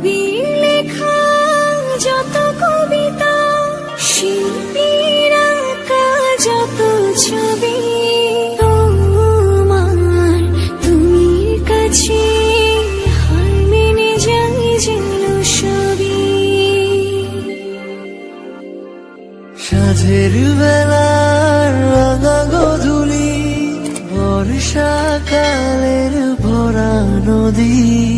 কবি লেখা, যত কবিতা, শিল্পীর যত ছবি, তোমার তুমি কাছে হার মেনে যাই যেন সবই। সাঝের বেলার রাঙা গধুলি, বর্ষাকালের ভরা নদী।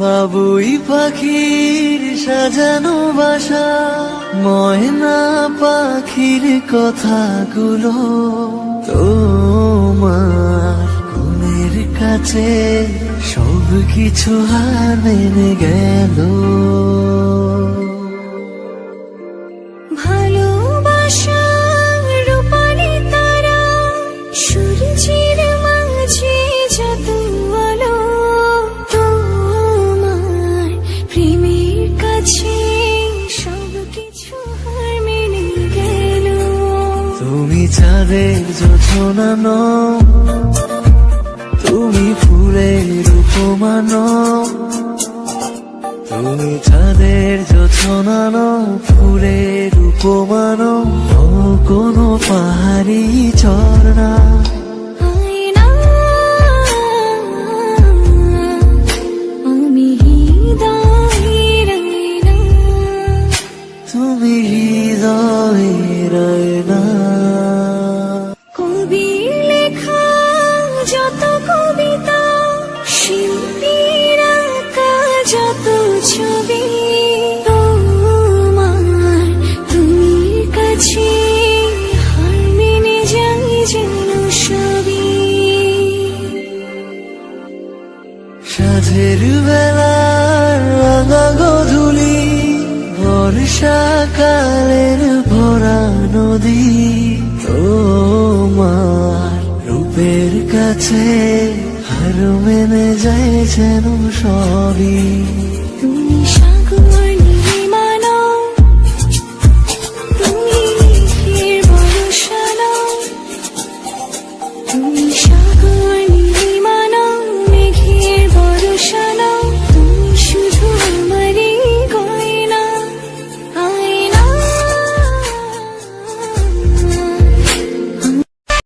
বাবুই পাখির সাজানো বাসা, ময়না পাখির কথাগুলো তোমার গুণের কাছে সব কিছু হার মেনে গেল। চাঁদের যোছনা নও তুমি ফুলের উপমানো। তুমি চাঁদের যোছনা নও ফুলের উপমানো। কোনো পাহাড়ি ঝর্ণা। যত কবিতা আঁকা যত ছবি, তোমার তুমি কাছে যেন সাঝের বেলার রাঙা গধুলি, বর্ষাকালের ভরা নদী 再一次不说明